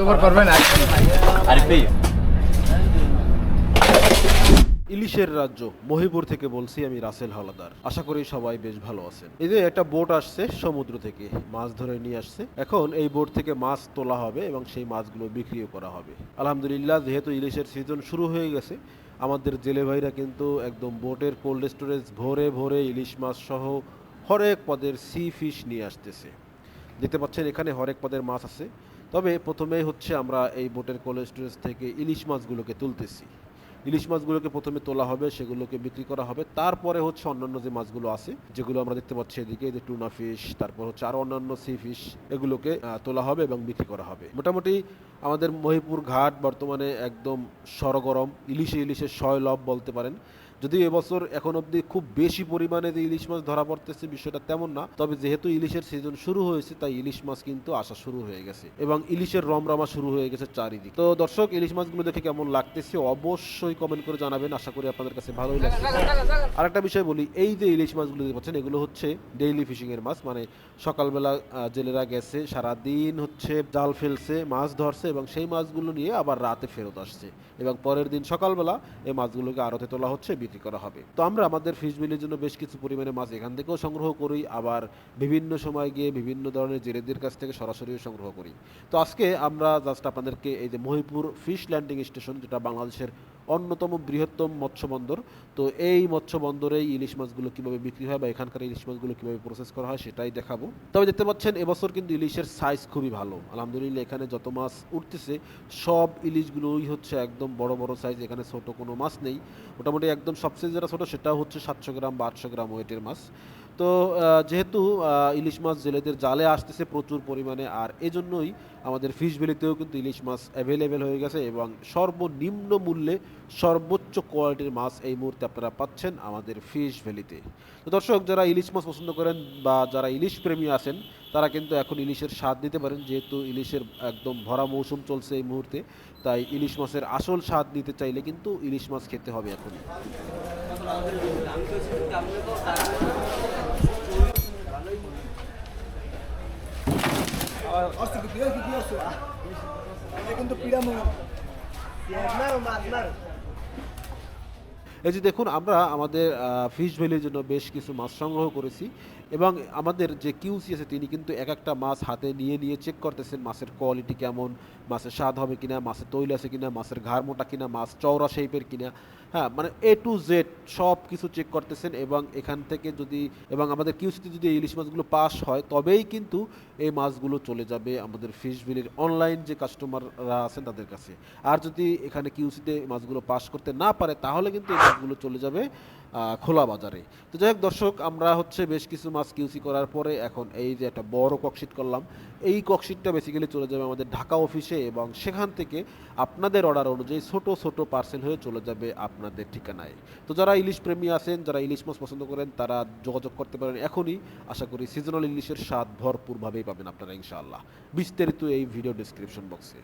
Cover করবেন ইলিশের রাজ্য মহিপুর থেকে বলছি আমি রাসেল হাওলাদার আশা করি সবাই বেশ ভালো আছেন। এই যে একটা বোট আসছে সমুদ্র থেকে মাছ ধরে নিয়ে আসছে। এখন এই বোট থেকে মাছ তোলা হবে এবং সেই মাছগুলো বিক্রিও করা হবে। আলহামদুলিল্লাহ যেহেতু ইলিশের সিজন শুরু হয়ে গেছে আমাদের জেলে ভাইরা কিন্তু একদম বোটের কোল্ড স্টোরেজ ভরে ভরে ইলিশ মাছ সহ হরেক পদের সি ফিশ নিয়ে আসতেছে। দেখতে পাচ্ছেন এখানে হরেক পদের মাছ আছে। তবে প্রথমেই হচ্ছে আমরা এই বোটের কোল্ড স্টোরেজ থেকে ইলিশ মাছগুলোকে তুলতেছি। ইলিশ মাছগুলোকে প্রথমে তোলা হবে, সেগুলোকে বিক্রি করা হবে। তারপরে হচ্ছে অন্যান্য যে মাছগুলো আছে, যেগুলো আমরা দেখতে পাচ্ছি এদিকে যে টুনা ফিশ, তারপর হচ্ছে আরও অন্যান্য সি ফিশ, এগুলোকে তোলা হবে এবং বিক্রি করা হবে। মোটামুটি আমাদের মহিপুর ঘাট বর্তমানে একদম সরগরম, ইলিশে ইলিশে শয়লভ বলতে পারেন। যদি এবছর এখন অবধি খুব বেশি পরিমাণে যে ইলিশ মাছ ধরা পড়তেছে বিষয়টা তেমন না, তবে যেহেতু ইলিশের সিজন শুরু হয়েছে, তাই ইলিশ মাছ কিন্তু আসা শুরু হয়ে গেছে এবং ইলিশের রমরমা শুরু হয়ে গেছে চারিদিকে। তো দর্শক, ইলিশ মাছগুলো দেখে কেমন লাগতেছে অবশ্যই কমেন্ট করে জানাবেন। আশা করি আপনাদের কাছে ভালোই লাগছে। আরেকটা বিষয় বলি, এই যে ইলিশ মাছগুলো দেখতে পাচ্ছেন, এগুলো হচ্ছে ডেইলি ফিশিং এর মাছ। মানে সকালবেলা জেলেরা গেছে সারা দিন হচ্ছে জাল ফেলছে, মাছ ধরছে এবং সেই মাছগুলো নিয়ে আবার রাতে ফেরত আসছে। এবং পরের দিন সকালবেলা এই মাছগুলোকে আড়তে তোলা হচ্ছে বিক্রি করা হবে। তো আমরা আমাদের ফিশ বিলের জন্য বেশ কিছু পরিমাণে মাছ এখান থেকেও সংগ্রহ করি, আবার বিভিন্ন সময় গিয়ে বিভিন্ন ধরনের জেলেদের কাছ থেকে সরাসরিও সংগ্রহ করি। তো আজকে আমরা জাস্ট আপনাদেরকে এই যে মহিপুর ফিশ ল্যান্ডিং স্টেশন যেটা বাংলাদেশের অন্যতম বৃহত্তম মৎস্য বন্দর, তো এই মৎস্য বন্দরে ইলিশ মাছগুলো কীভাবে বিক্রি হয় বা এখানকার ইলিশ মাছগুলো কীভাবে প্রসেস করা হয় সেটাই দেখাবো। তবে দেখতে পাচ্ছেন, এবছর কিন্তু ইলিশের সাইজ খুবই ভালো। আলহামদুলিল্লাহ, এখানে যত মাছ উঠতেছে, সব ইলিশগুলোই হচ্ছে একদম বড় বড় সাইজ এখানে ছোট কোনো মাছ নেই। মোটামুটি একদম সবচেয়ে যেটা ছোট সেটা হচ্ছে সাতশো গ্রাম বা আটশো গ্রাম ওয়েটের মাছ। তো যেহেতু ইলিশ মাছ জেলেদের জালে আসতেছে প্রচুর পরিমাণে, আর এজন্যই আমাদের ফিশ ভ্যালিতেও কিন্তু ইলিশ মাছ অ্যাভেলেবেল হয়ে গেছে এবং সর্বনিম্ন মূল্যে সর্বোচ্চ কোয়ালিটির মাছ এই মুহূর্তে আপনারা পাচ্ছেন আমাদের ফিশ ভ্যালিতে তো দর্শক, যারা ইলিশ মাছ পছন্দ করেন বা যারা ইলিশ প্রেমী আছেন, তারা কিন্তু এখন ইলিশের স্বাদ নিতে পারেন, যেহেতু ইলিশের একদম ভরা মৌসুম চলছে এই মুহূর্তে, তাই ইলিশ মাছের আসল স্বাদ নিতে চাইলে কিন্তু ইলিশ মাছ খেতে হবে এখন। Ostia, que pido, que pido, এই যে দেখুন, আমরা আমাদের ফিশ ভ্যালির জন্য বেশ কিছু মাছ সংগ্রহ করেছি এবং আমাদের যে কিউসি আছে, তিনি কিন্তু এক একটা মাছ হাতে নিয়ে নিয়ে চেক করতেছেন, মাছের কোয়ালিটি কেমন, মাছের স্বাদ হবে কিনা, মাছের তৈল আছে কিনা, মাছের ঘাড় মোটা কিনা, মাছ চওড়া শেপের কিনা। হ্যাঁ মানে এ টু জেড সব কিছু চেক করতেছেন এবং এখান থেকে যদি, এবং আমাদের কিউসিতে যদি ইলিশ মাছগুলো পাস হয়, তবেই কিন্তু এই মাছগুলো চলে যাবে আমাদের ফিশ ভ্যালির অনলাইন যে কাস্টমাররা আছেন তাদের কাছে। আর যদি এখানে কিউসিতে মাছগুলো পাস করতে না পারে, তাহলে কিন্তু মাছগুলো চলে যাবে খোলা বাজারে। তো যাই হোক দর্শক, আমরা হচ্ছে বেশ কিছু মাছ কিউসি করার পরে এখন এই যে একটা বড় ককশিট করলাম। এই ককশিটটা বেসিক্যালি চলে যাবে আমাদের ঢাকা অফিসে এবং সেখান থেকে আপনাদের অর্ডার অনুযায়ী ছোট ছোট পার্সেল হয়ে চলে যাবে আপনাদের ঠিকানায়। তো যারা ইলিশ প্রেমী আছেন, যারা ইলিশ মাছ পছন্দ করেন, তারা যোগাযোগ করতে পারেন এখনই। আশা করি সিজনাল ইলিশের স্বাদ ভরপুরভাবেই পাবেন আপনারা ইনশাআল্লাহ। বিস্তারিত এই ভিডিও ডিসক্রিপশন বক্সে